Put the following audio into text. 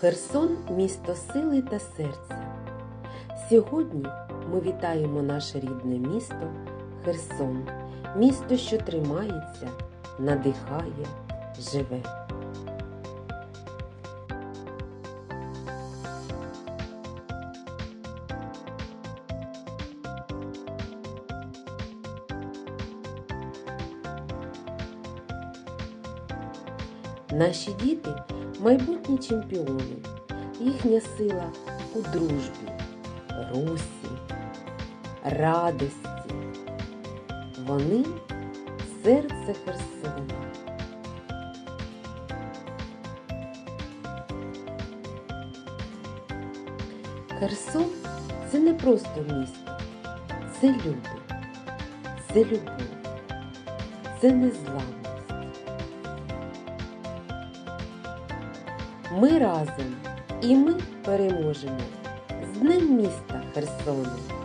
Херсон місто сили та серця. Сьогодні ми вітаємо наше рідне місто Херсон, місто, що тримається, надихає, живе. Наші діти майбутні чемпіони. Їхня сила у дружбі, русі, радості. Вони серце Херсона. Херсон це не просто місто, це люди, це любов, це незламність. Ми разом і ми переможемо з Днем міста Херсону.